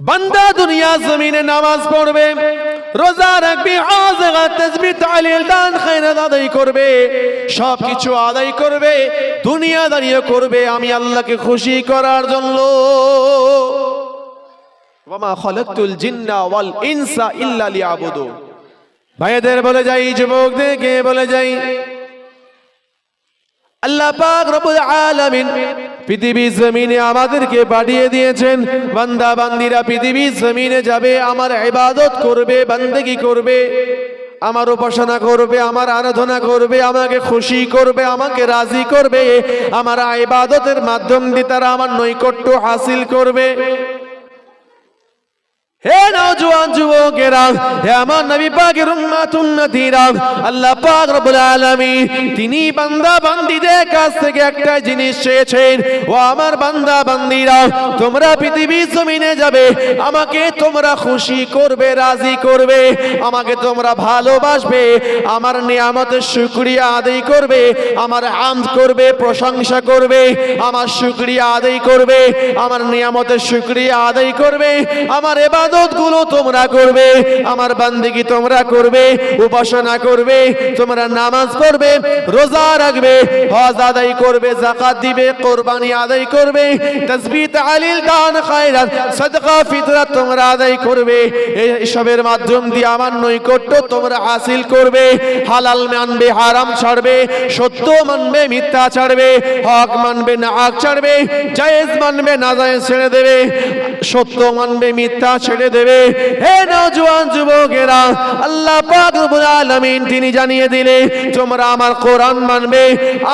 বান্দা দুনিয়া জমিনে নামাজ পড়বে, রোজা রাখবে আজগা দান খায়রাত আদায় করবে সব কিছু আদায় করবে, দুনিয়া দাঁড়িয়ে করবে, আমি আল্লাহকে খুশি করার জন্য। ওয়ামা খালাকতুল জিন্না ওয়াল ইনসা ইল্লা লিয়াবুদুন ভাইদের বলে যাই, যুবকদেরকে বলে যাই আল্লাহ পাক রব্বুল আলামিন পৃথিবী জমিনে আমাদেরকে পাঠিয়ে দিয়েছেন। বান্দা, বান্দিরা পৃথিবী জমিনে যাবে, আমার ইবাদত করবে, বান্দেগি করবে, আমার উপাসনা করবে, আমার আরাধনা করবে, আমাকে খুশি করবে, আমাকে রাজি করবে, আমার ইবাদতের মাধ্যম দিয়ে তারা আমার নৈকট্য হাসিল করবে। হে যুবকেরা, হে আমার নবী পাকের আল্লাহ পাক রব্বুল আলামিন, তিনি বান্দা বান্দীদের কাছ থেকে একটা জিনিস চেয়েছেন। ও আমার বান্দা বান্দীরা তোমরা পৃথিবী জমিনে যাবে, আমাকে তোমরা খুশি করবে, রাজি করবে, আমাকে তোমরা ভালোবাসবে, আমার নিয়ামতের শুকরিয়া আদায় করবে, আমার হামদ করবে, প্রশংসা করবে, আমার শুকরিয়া আদায় করবে, আমার নিয়ামতের শুকরিয়া আদায় করবে, আমার এবাদত গুলো তোমরা করবে, আমার বান্দিগি তোমরা করবে, উপাসনা করবে, তোমরা নামাজ পড়বে, রোজা রাখবে, হজ আদায় করবে জাকাত দিবে, কোরবানি আদায় করবে, তাসবিহ, তাহলিল, দান, খায়রাত, সাদকা, ফিতরাত তোমরা আদায় করবে। এসবের মাধ্যম দিয়ে আমার নৈকট্য তোমরা হাসিল করবে, হালাল মানবে, হারাম ছাড়বে, সত্য মানবে, মিথ্যা ছাড়বে, হক মানবে না হক ছাড়বে, জায়েজ মানবে না জায়েজ ছেড়ে দেবে, সত্য মানবে, মিথ্যা ছেড়ে দেবে, হে নওজোয়ান যুবকেরা, আল্লাহ পাক রব্বুল আলামিন তিনি জানিয়ে দিলে, তোমরা আমার কোরআন মানবে,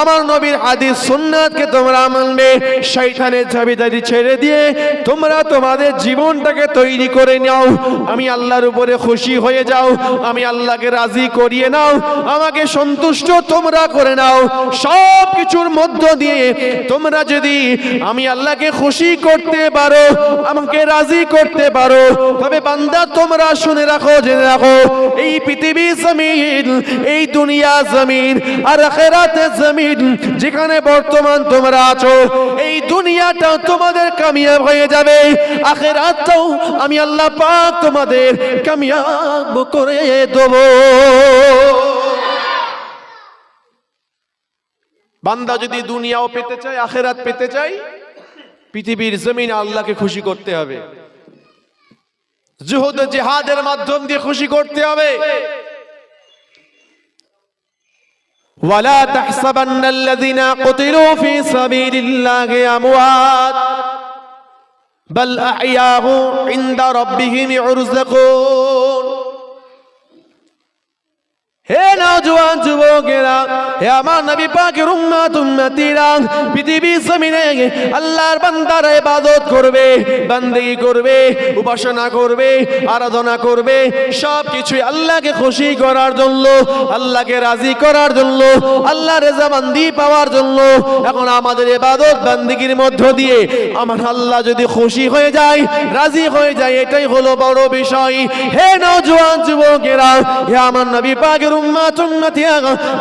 আমার নবীর হাদিস সুন্নাতকে তোমরা মানবে, শয়তানের চাবিদারি ছেড়ে দিয়ে তোমরা তোমাদের জীবনটাকে তৈরি করে নাও, আমি আল্লাহর উপরে খুশি হয়ে যাও, আমি আল্লাহকে রাজি করিয়ে নাও, আমাকে সন্তুষ্ট তোমরা করে নাও সব কিছুর মধ্য দিয়ে তোমরা যদি আমি আল্লাহকে খুশি করতে পারো, আমাকে রাজি করতে পারো তবে বান্দা, তোমরা শুনে রাখো, জেনে রাখো, এই পৃথিবী জমিন, এই দুনিয়া জমিন, আর আখেরাতে জমিন, যেখানে বর্তমান তোমরা আছো, এই দুনিয়াটা তোমাদের কামিয়াব হয়ে যাবে, আখেরাতটাও আমি আল্লাহ পাক তোমাদের কামিয়াব করে দেবো। বান্দা যদি দুনিয়াও পেতে চায়, আখেরাত পেতে চাই পৃথিবীর জমিন আল্লাহকে খুশি করতে হবে। জুহুদ জেহাদের মাধ্যম দিয়ে খুশি করতে হবে ولا تحسبن الذين قتلوا في سبيل الله اموات بل احياء عند ربهم يرزقون হে নওজোয়ান যুবকেরা, হে আমার নবী পাকের উম্মত উম্মতিরা, পৃথিবী জমিনে আল্লাহর বান্দারা ইবাদত করবে, বান্দেগি করবে, উপাসনা করবে, আরাধনা করবে সব কিছুই আল্লাহকে খুশি করার জন্য, আল্লাহকে রাজি করার জন্য আল্লাহ রেজাবান্দি পাওয়ার জন্য, এখন আমাদের ইবাদত বান্দিগির মধ্য দিয়ে আমার আল্লাহ যদি খুশি হয়ে যায়, রাজি হয়ে যায়, এটাই হলো বড় বিষয়। হে নওজোয়ান যুবকেরা, হে আমার নবী পাকের উম্মাত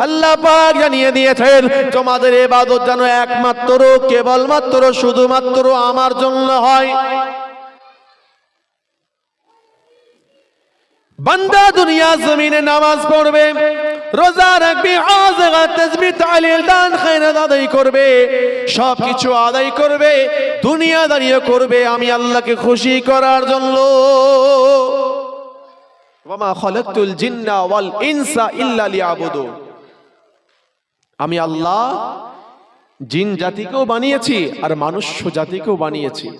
আল্লাহ পাক জানিয়ে দিয়েছেন, তোমাদের ইবাদত যেন একমাত্র, কেবলমাত্র, শুধুমাত্র আমার জন্য হয়। বান্দা দুনিয়া জমিনে নামাজ পড়বে, রোজা রাখবে আদায় করবে সব কিছু আদায় করবে, দুনিয়া দাঁড়িয়ে করবে, আমি আল্লাহকে খুশি করার জন্য। আমি আল্লাহ জিন জাতিকেও বানিয়েছি আর মানুষ জাতিকেও বানিয়েছি।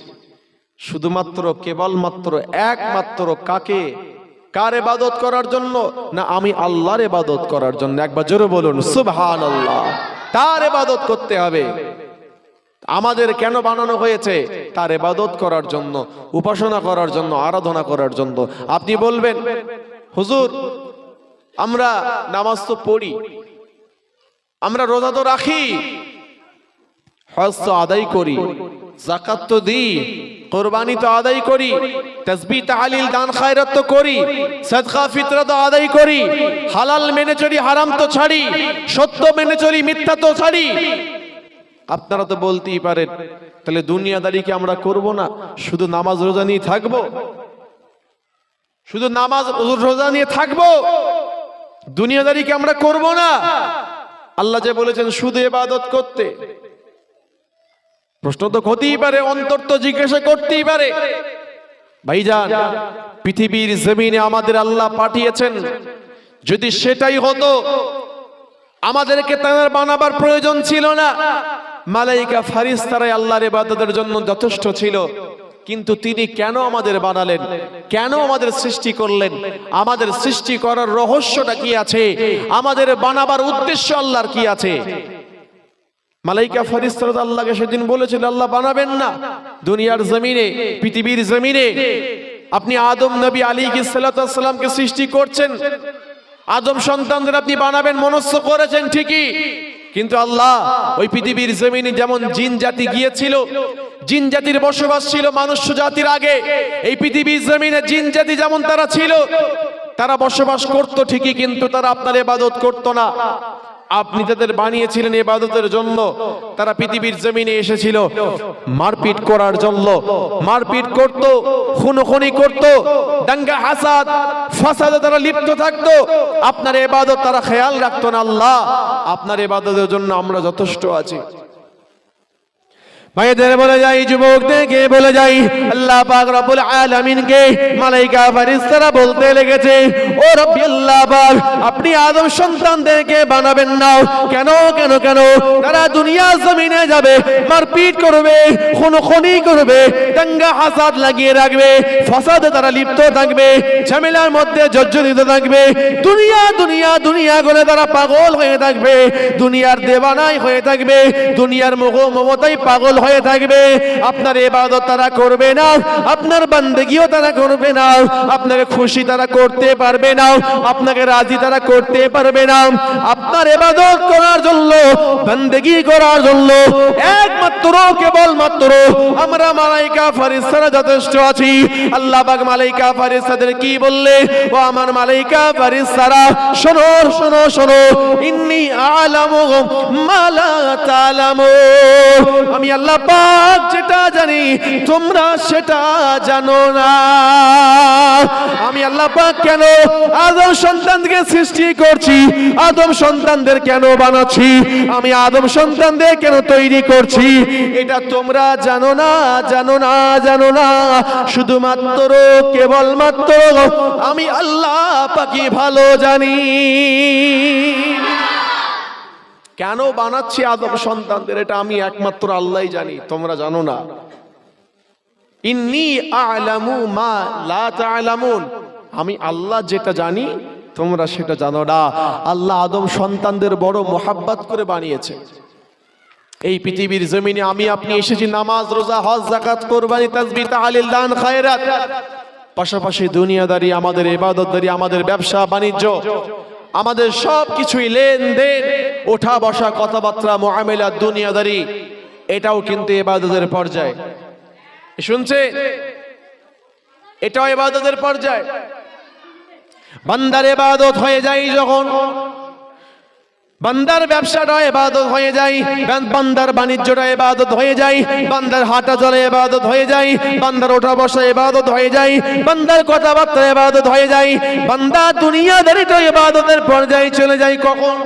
শুধুমাত্র কেবলমাত্র একমাত্র কাকে? কার ইবাদত করার জন্য? না, আমি আল্লাহর ইবাদত করার জন্য। একবার জোরে বলুন, সুবহানাল্লাহ। তার ইবাদত করতে হবে। আমাদের কেন বানানো হয়েছে? তার এবাদত করার জন্য, উপাসনা করার জন্য, আরাধনা করার জন্য। আপনি বলবেন, হুজুর, আমরা নামাজ তো পড়ি, আমরা রোজা তো রাখি, হজ তো আদায় করি জাকাত তো দিই, কোরবানি তো আদায় করি তসবি তাহালিল, দান, খায়রাত তো করি, সদকা ফিতরা তো আদায় করি, হালাল মেনে চলি, হারাম তো ছাড়ি, সত্য মেনে চলি, মিথ্যা তো ছাড়ি আপনারা তো বলতেই পারেন, তাহলে দুনিয়াদারিকে আমরা করব না? শুধু নামাজ রোজা নিয়ে থাকব? শুধু নামাজ রোজা নিয়ে থাকব? দুনিয়াদারিকে আমরা করব না? আল্লাহ যে বলেছেন, শুধু এবাদত করতে। প্রশ্ন তো হতেই পারে, অন্তর তো জিজ্ঞাসা করতেই পারে। ভাইজান, পৃথিবীর জমিনে আমাদের আল্লাহ পাঠিয়েছেন। যদি সেটাই হতো, আমাদেরকে তাদের বানাবার প্রয়োজন ছিল না। মালাইকা ফারিস তারাই আল্লাহর ইবাদতের জন্য যথেষ্ট ছিল। কিন্তু তিনি কেন আমাদের বানালেন? কেন আমাদের সৃষ্টি করলেন? আমাদের সৃষ্টি করার রহস্যটা কি আছে? আমাদের বানাবার উদ্দেশ্য আল্লাহর কি আছে? মালাইকা ফরিস্তারত আল্লাহকে সেদিন বলেছিল, আল্লাহ বানাবেন না। দুনিয়ার জমিনে, পৃথিবীর জমিনে। আপনি আদম নবী আলী সাল্লামকে সৃষ্টি করছেন। আদম সন্তানদের আপনি বানাবেন মনস্য করেছেন ঠিকই। কিন্তু আল্লাহ ওই পৃথিবীর জমিনে যেমন জিন জাতি গিয়েছিল, জিন জাতির বসবাস ছিল মানুষ জাতির আগে, এই পৃথিবীর জমিনে জিন জাতি যেমন তারা ছিল, তারা বসবাস করত ঠিকই, কিন্তু তারা আপনার এবাদত করত না। আপনি তাদের বানিয়েছিলেন এবাদতের জন্য, তারা পৃথিবীর জমিনে এসেছিল। মারপিট করার জন্য। মারপিট করত, খুনোখুনি করত, দাঙ্গা, হাসাদ, ফাসাদে তারা লিপ্ত থাকতো। আপনার এবাদত তারা খেয়াল রাখতো না, আল্লাহ। আপনার এবাদতের জন্য আমরা যথেষ্ট আছি। ভাইদের বলে যাই, যুবকদেরকে বলে যাই, আল্লাহ পাক রব্বুল আলামিনকে মালাইকা ফেরেশতারা বলতে লেগেছে, ও রব্বি আল্লাহ পাক, আপনি আদম সন্তানদেরকে বানাবেন না। কেন কেন কেন? তারা দুনিয়া জমিনে যাবে, মারপিট করবে, খুনখনি করবে, দাঙ্গা হাসাদ লাগিয়ে রাখবে, ফাসাদে তারা লিপ্ত থাকবে, ঝামেলার মধ্যে জর্জরিত থাকবে। দুনিয়া দুনিয়া দুনিয়া করে তারা পাগল হয়ে থাকবে, দুনিয়ার দেবানাই হয়ে থাকবে, দুনিয়ার মোহ মমতাই পাগল হয়ে থাকবে। আপনার এবাদত তারা করবে না, আপনার বান্দেগিও তারা করবে না আপনাকে খুশি তারা করতে পারবে না, আপনাকে রাজি তারা করতে পারবে না। আপনার এবাদত করার জন্য, বান্দেগি করার জন্য, একমাত্র কেবল মাত্র আমরা মালাইকা ফারিস্তারা যথেষ্ট আছি। আল্লাহ পাক মালাইকা ফারিস্তাদের কি বললে? ও আমার মালাইকা ফারিস্তারা, শোনো শোনো শোনো, ইন্নি আলামু মালা তালামু আমি আল্লাহ পাক যেটা জানি, তোমরা সেটা জানো না। আমি আল্লাহ পাক কেন আদম সন্তানকে সৃষ্টি করছি, আদম সন্তানদের কেন বানাচ্ছি, আমি আদম সন্তানদের কেন তৈরি করছি, এটা তোমরা জানো না জানো না জানো না। শুধুমাত্র, কেবলমাত্র আমি আল্লাহ পাকি ভালো জানি। কেন বানাচ্ছি আদম সন্তানদের? এটা আমি একমাত্র আল্লাহই জানি, তোমরা জানো না। ইন্নি আলামু মা লা আমি আল্লাহ যেটা জানি, তোমরা সেটা জানো না। আল্লাহ আদম সন্তানদের বড় মোহাব্বত করে বানিয়েছে। এই পৃথিবীর জমিনে আমি, আপনি এসেছি নামাজ, রোজা, হজ জাকাত কোরবানি তাহলিল, দান পাশাপাশি দুনিয়াদারি, আমাদের ইবাদতদারি, আমাদের ব্যবসা, বাণিজ্য। আমাদের সব কিছুই লেনদেন ওঠা বসা কথাবার্তা মোহামেলা দুনিয়াদারি, এটাও কিন্তু এবাদতের পর্যায়ে। শুনছে এটাও এবাদতের পর্যায়ে। বান্দার এবাদত হয়ে যায় যখন বান্দার ব্যবসাটা এবাদত হয়ে যায় বান্দার বাণিজ্যটা এবাদত হয়ে যায়, বান্দার হাঁটা চলে এবাদত হয়ে যায়, বান্দার ওঠা বসা এবাদত হয়ে যায়, বান্দার কথাবার্তা এবাদত হয়ে যায়, বান্দা দুনিয়াদারিটা এবাদতের পর্যায়ে চলে যায় কখন?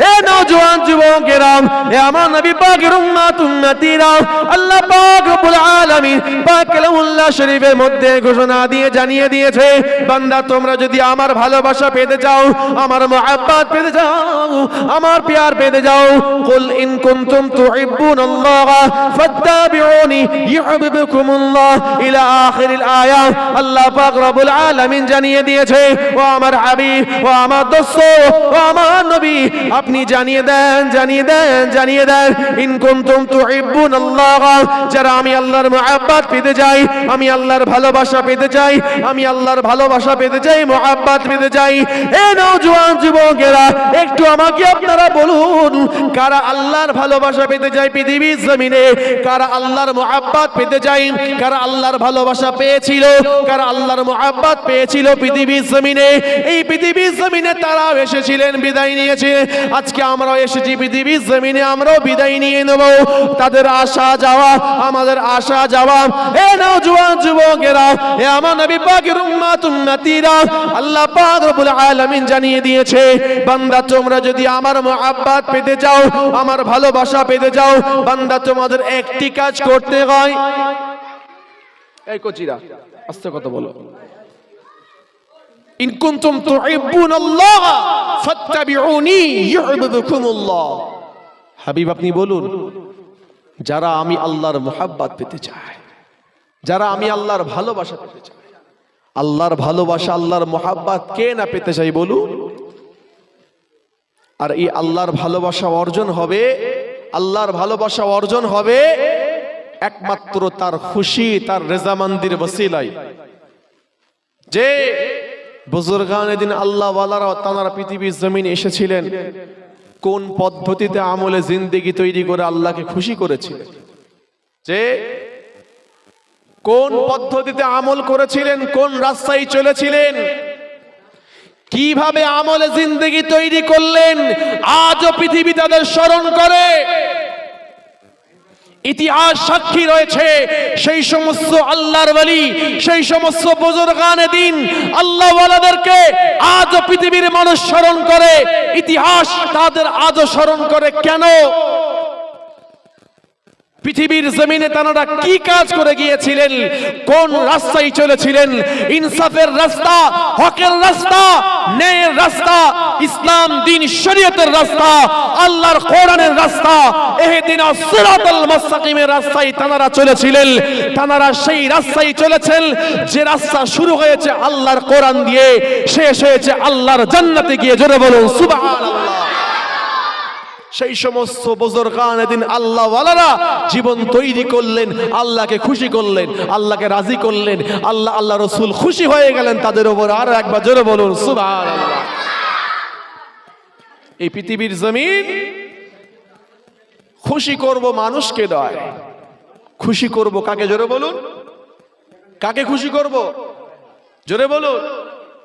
হে নওজোয়ান যুবকেরাম হে আমার নবী পাকের উম্মাত উম্মতিরা আল্লাহ পাক রব্বুল আলামিন পাক কালামুল্লাহ শরীফের মধ্যে ঘোষণা দিয়ে জানিয়ে দিয়েছে, বান্দা তোমরা যদি আমার ভালোবাসা পেতে চাও, আমার মুহাব্বত পেতে চাও, আমার প্যার পেতে যাও কুল ইন কুনতুম তুহিব্বুনাল্লাহ, ফাত্তাবিউনি ইউহিব্বুকুমুল্লাহ, ইলা আখিরিল আয়া, আল্লাহ পাক রব্বুল আলামিন জানিয়ে দিয়েছে, ও আমার হাবিব, ও আমার দোস্ত, ও আমার নবী আপনি জানিয়ে দেন জানিয়ে দেন জানিয়ে দেন, ইন কুনতুম তুহিব্বুন আল্লাহ যারা আমি আল্লাহর মুহাব্বত পেতে চাই, আমি আল্লাহর ভালোবাসা পেতে চাই, আমি আল্লাহর ভালোবাসা পেতে চাই, মুহাব্বত পেতে চাই। এ নওজোয়ান যুবকেরা, একটু আমাকে আপনারা বলুন, কারা আল্লাহর ভালোবাসা পেতে চাই পৃথিবীর জমিনে, কারা আল্লাহর মুহাব্বত পেতে চাই, কারা আল্লাহর ভালোবাসা পেয়েছিল, কারা আল্লাহর মুহাব্বত পেয়েছিল পৃথিবীর জমিনে। এই পৃথিবীর জমিনে তারা এসেছিলেন, বিদায় নিয়েছে। আজকে আমরা এসেছি পৃথিবীর জমিনে, আমরাও বিদায় নিয়ে নেব। তাদের আসা যাওয়া, আমাদের আসা যাওয়া। এ নওজোয়ান যুবকেরা, এ আমার নবী পাকের উম্মাত উম্মতিরা আল্লাহ পাক রব্বুল আলামিন জানিয়ে দিয়েছে, বান্দা তোমরা যদি আমার মুহাব্বত পেতে চাও, আমার ভালোবাসা পেতে চাও, বান্দা তোমাদের একটি কাজ করতে হয়। এই কচিরা, আস্তে কথা বলো। ইন কুনতুম তুহিব্বুনাল্লাহ ফাত্তাবিউনি ইউহিব্বুকুমুল্লাহ। হাবিব, আপনি বলুন, যারা আমি আল্লাহর মোহাব্বত পেতে চায় যারা আমি আল্লাহর ভালোবাসা পেতে চাই, আল্লাহর ভালোবাসা, আল্লাহর মোহাব্বত কে না পেতে চাই বলুন? আর এই আল্লাহর ভালোবাসা অর্জন হবে, আল্লাহর ভালোবাসা অর্জন হবে একমাত্র তার খুশি, তার রেজামান্দির বসিলাই যে বুজুর্গান দিন আল্লাহ ওয়ালারা তারা পৃথিবীর জমিন এসেছিলেন। কোন পদ্ধতিতে আমলে জিন্দেগি তৈরি করে আল্লাহকে খুশি করেছিলেন? যে কোন পদ্ধতিতে আমল করেছিলেন, কোন রাস্তায় চলেছিলেন? কীভাবে আমলে জিন্দেগি তৈরি করলেন? আজও পৃথিবী তাদের স্মরণ করে। ইতিহাস সাক্ষী রয়েছে। সেই সমস্ত আল্লাহর বলি সেই সমস্ত বুজুর্গানে দিন আল্লাহ ওয়ালাদেরকে আজও পৃথিবীর মানুষ স্মরণ করে, ইতিহাস তাদের আজও স্মরণ করে। কেন? পৃথিবীর জমিনে তারা কি কাজ করে গিয়েছিলেন? কোন রাস্তায় চলেছিলেন? ইনসাফের রাস্তা, হকের রাস্তা, ন্যায়ের রাস্তা, ইসলাম, দিন, শরীয়তের রাস্তা, আল্লাহর কোরআনের রাস্তা, এহেদিন সিরাতাল মুস্তাকিমের রাস্তায় তারা চলেছিলেন। তারা সেই রাস্তায় চলেছেন, যে রাস্তা শুরু হয়েছে আল্লাহর কোরআন দিয়ে, শেষ হয়েছে আল্লাহর জান্নাতে গিয়ে। জোরে বলুন, সুবহানাল্লাহ। সেই সমস্ত বুজুর্গান দিন আল্লাহ ওয়ালারা জীবন তৈরি করলেন, আল্লাহকে খুশি করলেন, আল্লাহকে রাজি করলেন, আল্লাহ আল্লাহ রসুল খুশি হয়ে গেলেন তাদের উপর। আরও একবার জোরে বলুন, সুবহানাল্লাহ। এই পৃথিবীর জমিন খুশি করব মানুষকে নয় খুশি করব কাকে? জোরে বলুন। কাকে খুশি করব? জোরে বলুন।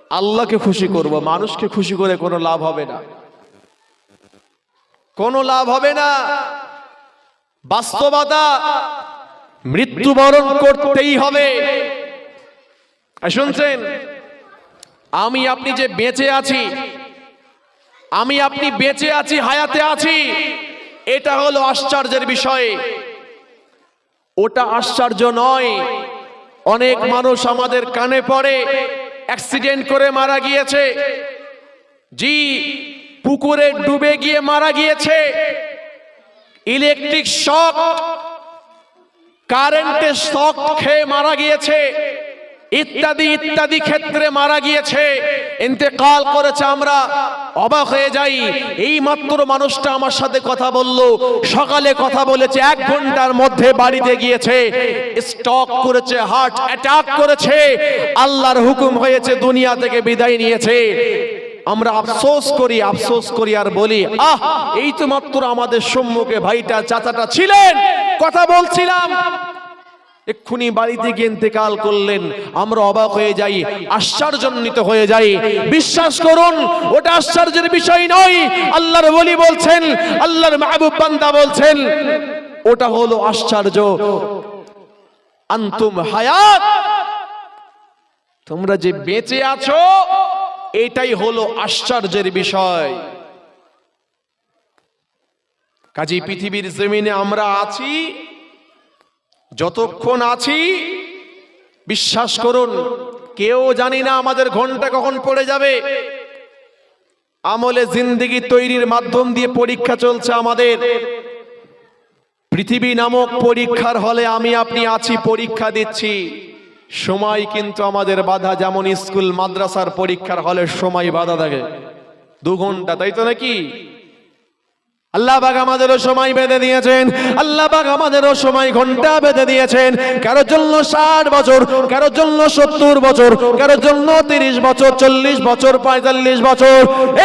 আল্লাহকে খুশি করব, মানুষকে খুশি করে কোনো লাভ হবে না। কোনো লাভ হবে না। বাস্তবতা মৃত্যুবরণ করতেই হবে। শুনছেন? আমি আপনি যে বেঁচে আছি, আমি আপনি বেঁচে আছি, হায়াতে আছি, এটা হলো আশ্চর্যের বিষয়। ওটা আশ্চর্য নয়। অনেক মানুষ আমাদের কানে পড়ে, অ্যাক্সিডেন্ট করে মারা গিয়েছে। জি পুকুরে ডুবে গিয়ে মারা গিয়েছে। ইলেকট্রিক শক, কারেন্টের শক খেয়ে মারা গিয়েছে। ইত্যাদি ইত্যাদি ক্ষেত্রে মারা গিয়েছে। ইন্তেকাল করেছে আমরা, অবাক হয়ে যাই। এই মাত্র মানুষটা আমার সাথে কথা বলল, সকালে কথা বলেছে, এক ঘণ্টার মধ্যে বাড়িতে গিয়েছে। স্টক করেছে, হার্ট অ্যাটাক করেছে। আল্লাহর হুকুম হয়েছে, দুনিয়া থেকে বিদায় নিয়েছে। আমরা আফসোস করি আফসোস করি আর বলি, আহ, এই তো মাত্র আমাদের সম্মুখে ভাইটা, চাচাটা ছিলেন। কথা বলছিলাম। এক্ষুনি বাড়িতে গিয়ে ইন্তেকাল করলেন। আমরা অবাক হয়ে যাই, আশ্চর্যজনিত হয়ে যাই। বিশ্বাস করুন, ওটা আশ্চর্যের বিষয় নয়। আল্লাহর বলি বলছেন, আল্লাহর মাহবুব বান্দা বলছেন, ওটা হলো আশ্চর্য। আন্তুম হায়াত। তোমরা যে বেঁচে আছো এটাই হলো আশ্চর্যের বিষয়। কাজী পৃথিবীর জমিনে আমরা আছি, যতক্ষণ আছি, বিশ্বাস করুন, কেউ জানি না আমাদের ঘণ্টা কখন পড়ে যাবে। আমলে জিন্দিগি তৈরির মাধ্যম দিয়ে পরীক্ষা চলছে আমাদের। পৃথিবী নামক পরীক্ষার হলে আমি আপনি আছি, পরীক্ষা দিচ্ছি। সময় কিন্তু আমাদের বাধা যেমন স্কুল, মাদ্রাসার পরীক্ষার হলে সময় বাধা থাকে। দু ঘণ্টা, তাই তো নাকি? আল্লাহ বাগ আমাদেরও সময় বেঁধে দিয়েছেন, আল্লাহ বাগ আমাদেরও সময় ঘণ্টা বেঁধে দিয়েছেন। কারোর জন্য ষাট বছর, কারোর জন্য সত্তর বছর, কারোর জন্য তিরিশ বছর, চল্লিশ বছর, পঁয়তাল্লিশ বছর।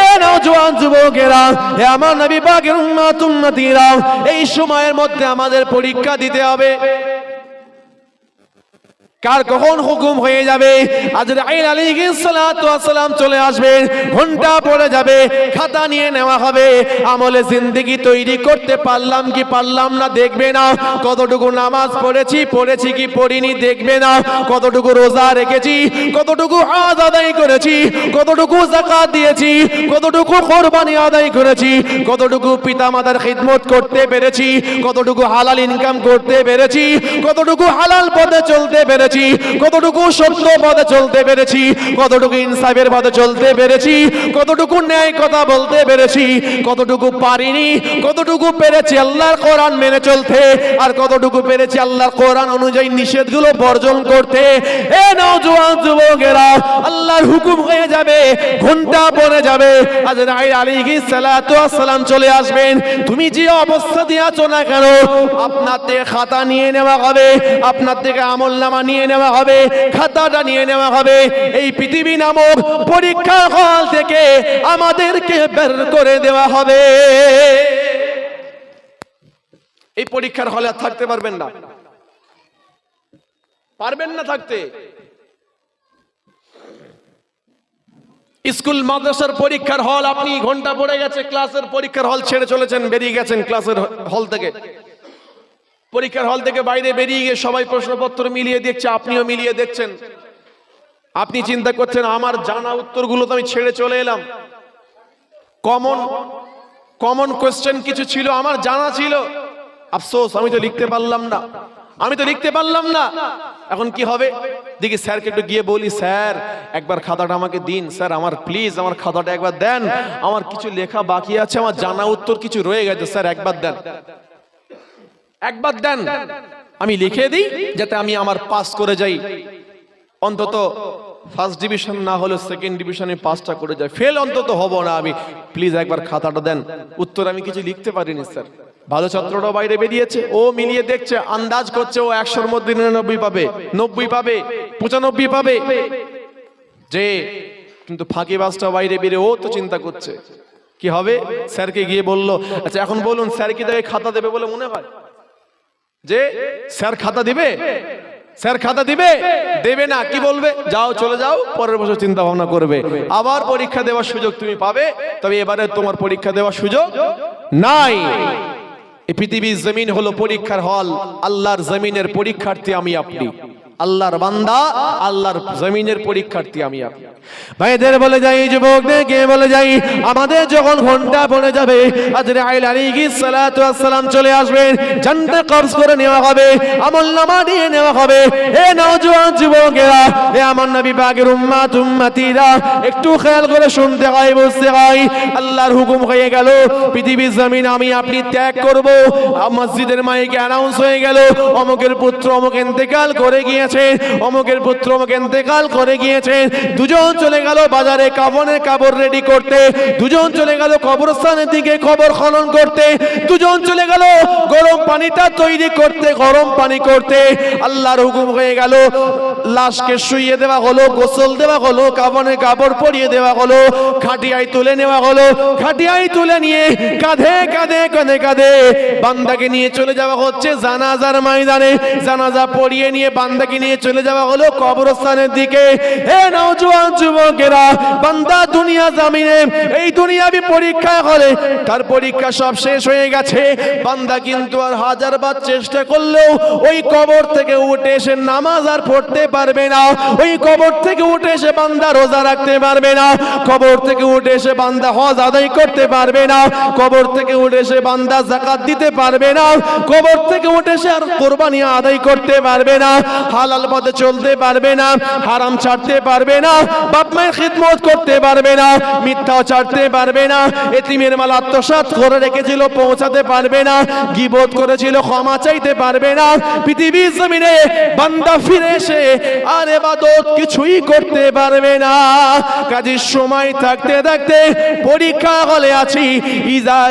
এ নওজোয়ান যুবকেরা, এ আমার নবী পাকের উম্মাত উম্মতিরা এই সময়ের মধ্যে আমাদের পরীক্ষা দিতে হবে। কার কখন হুকুম হয়ে যাবে? চলে আসবেন ঘণ্টা পড়ে যাবে, খাতা নিয়ে নেওয়া হবে। আমলে জিন্দেগি তৈরি করতে পারলাম কি পারলাম না, দেখবে না। কতটুকু নামাজ পড়েছি পড়েছি কি পড়িনি, দেখবে না। কতটুকু রোজা রেখেছি, কতটুকু হজ আদায় করেছি, কতটুকু যাকাত দিয়েছি, কতটুকু কোরবানি আদায় করেছি, কতটুকু পিতামাতার খিদমত করতে পেরেছি, কতটুকু হালাল ইনকাম করতে পেরেছি, কতটুকু হালাল পথে চলতে পেরেছি। কতটুকু সত্য পথে চলতে পেরেছি, কতটুকু ইনসাফের পথে চলতে পেরেছি, কতটুকু ন্যায় কথা বলতে পেরেছি, কতটুকু পারিনি, কতটুকু পেরেছি আল্লাহর কোরআন মেনে চলতে, আর কতটুকু পেরেছি আল্লাহর কোরআন অনুযায়ী নিষেধগুলো বর্জন করতে। এ নওজোয়ান যুবকেরা, আল্লাহর হুকুম হয়ে যাবে ঘণ্টা পড়ে যাবে। আজরাইল আলাইহিস সালাতু ওয়াসসালাম চলে আসবেন। তুমি যে অবস্থা দিয়ে আছো না কেন, আপনার থেকে খাতা নিয়ে নেওয়া হবে, আপনার থেকে আমল নামা নিয়ে নেওয়া হবে, খাতাটা নিয়ে নেওয়া হবে। এই পৃথিবী নামক পরীক্ষা হল থেকে আমাদেরকে বের করে দেওয়া হবে। এই পরীক্ষার হলে থাকতে পারবেন না। পারবেন না থাকতে। স্কুল, মাদ্রাসার পরীক্ষার হল, আপনি ঘণ্টা পড়ে গেছে, ক্লাসের পরীক্ষার হল ছেড়ে চলেছেন, বেরিয়ে গেছেন ক্লাসের হল থেকে। পরীক্ষার হল থেকে বাইরে বেরিয়ে গিয়ে সবাই প্রশ্নপত্র মিলিয়ে দেখছে, আপনিও মিলিয়ে দেখছেন। আপনি চিন্তা করছেন, আমার জানা উত্তরগুলো তো আমি ছেড়ে চলে এলাম। কমন কমন কোয়েশ্চেন কিছু ছিল, আমার জানা ছিল। আফসোস, আমি তো লিখতে পারলাম না। আমি তো লিখতে পারলাম না। এখন কি হবে? দেখি স্যারকে একটু গিয়ে বলি, স্যার, একবার খাতাটা আমাকে দিন। স্যার, আমার প্লিজ আমার খাতাটা একবার দেন। আমার কিছু লেখা বাকি আছে, আমার জানা উত্তর কিছু রয়ে গেছে। স্যার, একবার দেন। একবার দেন। আমি লিখে দিই, যাতে আমি আমার পাস করে যাই। অন্তত ফার্স্ট ডিভিশন না হলে সেকেন্ড ডিভিশনে পাসটা করে যাই। ফেল অন্তত হব না আমি। প্লিজ একবার খাতাটা দেন। উত্তর আমি কিছু লিখতে পারিনি স্যার ভালো ছাত্রটাও বাইরে বেরিয়েছে। ও মিলিয়ে দেখছে, আন্দাজ করছে ও একশোর মধ্যে নিরানব্বই পাবে, নব্বই পাবে, পঁচানব্বই পাবে। যে, কিন্তু ফাঁকিবাজটা বাইরে বেরিয়ে ও তো চিন্তা করছে। কি হবে? স্যারকে গিয়ে বলল আচ্ছা এখন বলুন, স্যার কি তাকে খাতা দেবে বলে মনে হয়? যে স্যার খাতা দিবে, স্যার খাতা দিবে, দেবে না, কি বলবে? যাও, চলে যাও, পরের বছর চিন্তা ভাবনা করবে। আবার পরীক্ষা দেওয়ার সুযোগ তুমি পাবে, তবে এবারে তোমার পরীক্ষা দেওয়ার সুযোগ নাই। পৃথিবীর জমিন হলো পরীক্ষার হল, আল্লাহর জমিনের পরীক্ষার্থী আমি আপনি। আল্লাহর বান্দা, আল্লাহর জমিনের পরীক্ষার্থী আমি আপনি ভাইদের বলে যাই যুবকদেরকে বলে যাই, আমাদের যখন ঘণ্টা পড়ে যাবে আজরে আইল সালাতু ওয়াসসালাম চলে আসবেন জান্নাত কবজ করে নেওয়া হবে, আমল নামা দিয়ে নেওয়া হবে। এ নওজোয়ান যুবকেরা, এ আমার নবী পাকের উম্মাত, উম্মতিরা, একটু খেয়াল করে শুনতে হয়, বুঝতে হয়, আল্লাহর হুকুম হয়ে গেল, পৃথিবীর জমিন আমি আপনি ত্যাগ করব মসজিদের মাইকে অ্যানাউন্স হয়ে গেল, অমুকের পুত্র অমুক ইন্তেকাল করে গিয়েছে অমুকের পুত্র অমুক ইন্তেকাল করে গিয়েছে দুজন চলে গেল বাজারে কাবনের কাবর রেডি করতে। দুজন চলে গেল কবরস্থানের দিকে কবর খনন করতে। দুজন চলে গেল গরম পানিটা তৈরি করতে, গরম পানি করতে। আল্লাহর হুকুম হয়ে গেল। লাশকে শুইয়ে দেওয়া হলো, গোসল দেওয়া হলো কাবনের কাপড় পরিয়ে দেওয়া হলো খাটিয়ায় তুলে নেওয়া হলো খাটিয়ায় তুলে নিয়ে কাঁধে কাঁধে কাঁধে কাঁধে বান্দাকে নিয়ে চলে যাওয়া হচ্ছে জানাজার ময়দানে। জানাজা পড়িয়ে নিয়ে বান্দাকে নিয়ে চলে যাওয়া হলো কবরস্থানের দিকে। হে নওজোয়ান যুবকেরা, বান্দা দুনিয়া জামিনে, এই দুনিয়াবি পরীক্ষা হলে তার পরীক্ষা সব শেষ হয়ে গেছে। বান্দা কিন্তু আর হাজার বার চেষ্টা করলেও ওই কবর থেকে উঠে এসে নামাজ আর পড়তে পারবে না ওই কবর থেকে উঠে এসে বান্দা রোজা রাখতে পারবে না কবর থেকে উঠে এসে বান্দা হজ আদায় করতে পারবে না কবর থেকে উঠে এসে বান্দা জাকাত দিতে পারবে না কবর থেকে উঠে এসে আর কোরবানি আদায় করতে পারবে না হালাল পথে চলতে পারবে না হারাম ছাড়তে পারবে না বাপ মায়ের খিদমত করতে পারবে না মিথ্যাও ছাড়তে পারবে না এতিমের মাল আত্মসাৎ করে রেখেছিল পৌঁছাতে পারবে না গিবোধ করেছিল ক্ষমা চাইতে পারবে না পৃথিবীর জমিনে বান্দা ফিরে এসে আর এবাদত কিছুই করতে পারবে না। কাজের সময় থাকতে থাকতে পরীক্ষা হলে আছি, ইজা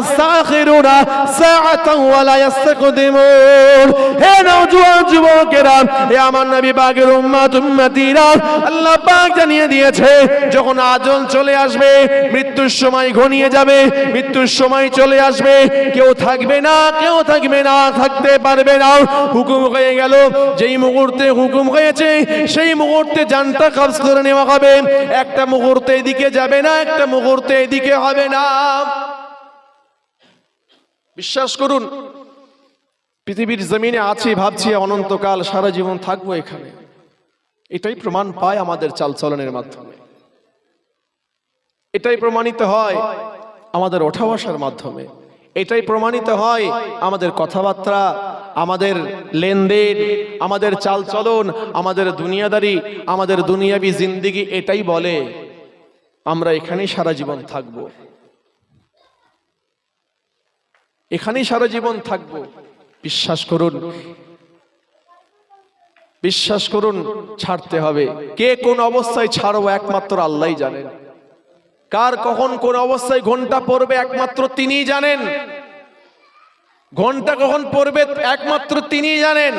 ইস্তাখিরুনা সাআতান ওয়া হে নওজোয়ান যুবকেরা হে আমার নবী পাকের উম্মত উম্মতিরা, আল্লাহ পাক জানিয়ে দিয়েছে, যখন আজল চলে আসবে, মৃত্যুর সময় ঘনিয়ে যাবে, মৃত্যুর সময় চলে আসবে, কেউ থাকবে না, কেউ থাকবে না, থাকতে পারবে না। হুকুম হয়ে গেল গেল, যেই মুহূর্তে হুকুম হয়েছে, সেই মুহূর্তে জানটা কবজ করে নেওয়া হবে। একটা মুহূর্তে এদিকে যাবে না, একটা মুহূর্তে এদিকে হবে না। বিশ্বাস করুন, পৃথিবীর জমিনে আছি, ভাবছি অনন্তকাল সারা জীবন থাকব এখানে। এটাই প্রমাণ পায় আমাদের চালচলনের মাধ্যমে। এটাই প্রমাণিত হয় আমাদের ওঠা বসার মাধ্যমে। এটাই প্রমাণিত হয় আমাদের কথাবার্তা আমাদের লেনদেন, আমাদের চালচলন, আমাদের দুনিয়াদারি, আমাদের দুনিয়াবি জিন্দিগি এটাই বলে, আমরা এখানেই সারা জীবন থাকব। এখানেই সারা জীবন থাকব। বিশ্বাস করুন বিশ্বাস করুন, ছাড়তে হবে। কে কোন অবস্থায় ছাড়বো একমাত্র আল্লাহই জানেন। কার কখন কোন অবস্থায় ঘণ্টা পড়বে একমাত্র তিনিই জানেন। ঘণ্টা কখন পড়বে একমাত্র তিনি জানেন।